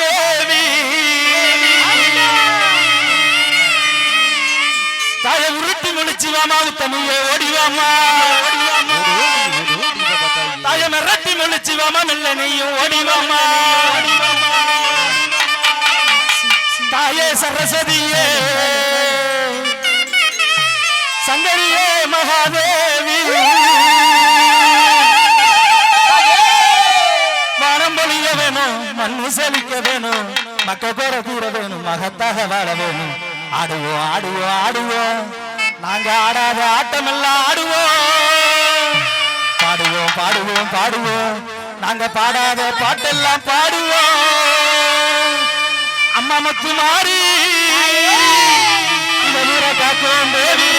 தேவி தலை உருட்டி முடிச்சு வாமா தமிழ ஓடிவாமா தலை மிரட்டி முடிச்சு வாமா மெல்ல நீயும் ஓடிவாமா தாயே சரஸ்வதியே. சங்கரியே மகாதேவி. வேணும் மண்ணு செழிக்க வேணும் மக்க கூற கூற வேணும் மகத்தாக வாழ வேணும். ஆடுவோம் ஆடுவோம் ஆடுவோம். நாங்க ஆடாத ஆட்டமெல்லாம் ஆடுவோம். பாடுவோம் பாடுவோம் பாடுவோம். நாங்க பாடாத பாட்டெல்லாம் பாடுவோம். அம்மா மத்து மாறி இவனூர காக்கும் தேவி.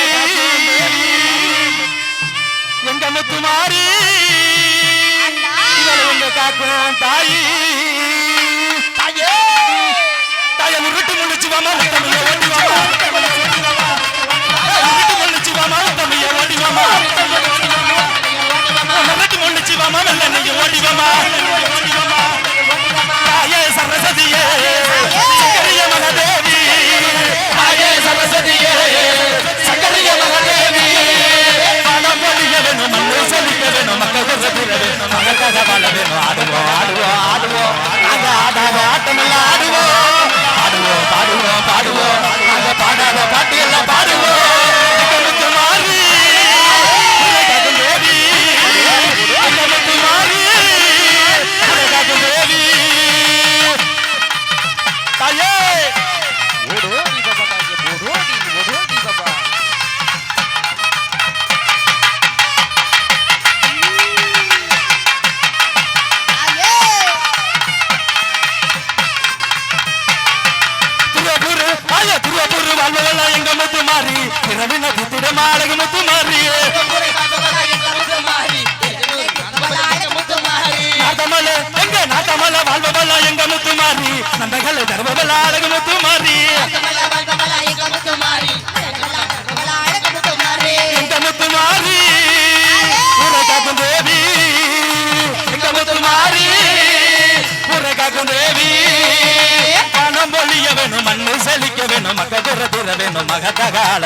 எங்க முத்து மாறி காக்கும் தாயி. தாயே. தாய முருட்டு முழிச்சு வாமா. முத்தமைய ஓடி வாமா. முருட்டு முழிச்சு வாமா. முத்தமைய ஓடி வாமா. நீங்க ஓடி வாமா. பிறவின முத்து மாறி. நாட்டமல எங்க நாட்டமல வாழ்வெல்லாம் எங்க முத்து மாறி. நந்தகல தர்மவல அழகு முத்து மாறி. எங்க முத்து மாறி. ஊரை காக்கும் தேவி. எங்க முத்து மாறி. ஊரை காக்கும் தேவி. மக்க குறத்திர வேணும் மகத்தாக ஆள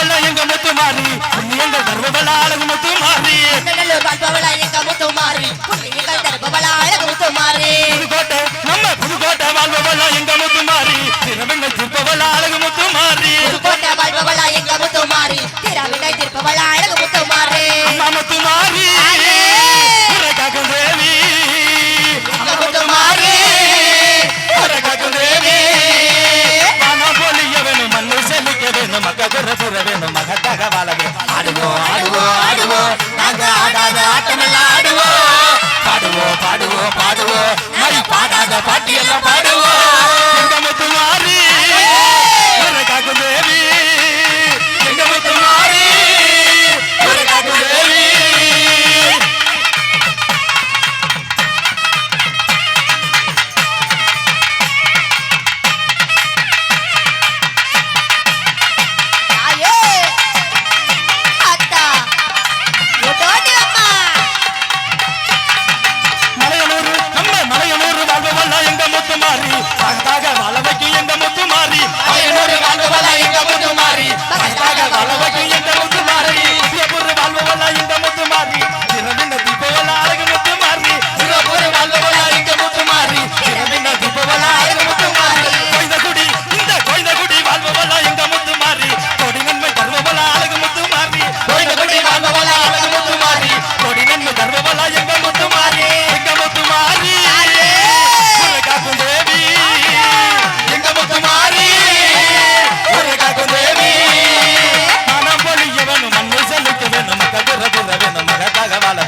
உன்னநல்லூர் வாழ்வல்ல எங்க முத்து மாறி? புண்ணியங்கள் தர்மவல்ல அழகு முத்து மாறி. புதுக்கோட்டை நம்ம புதுக்கோட்டை வாழ்வல்ல எங்க முத்து மாறி. திறவெண்ணை திருப்பவல்ல அழகு முத்து மாறி. அம்மா பாட்டி எல்லாம் பாடு. வள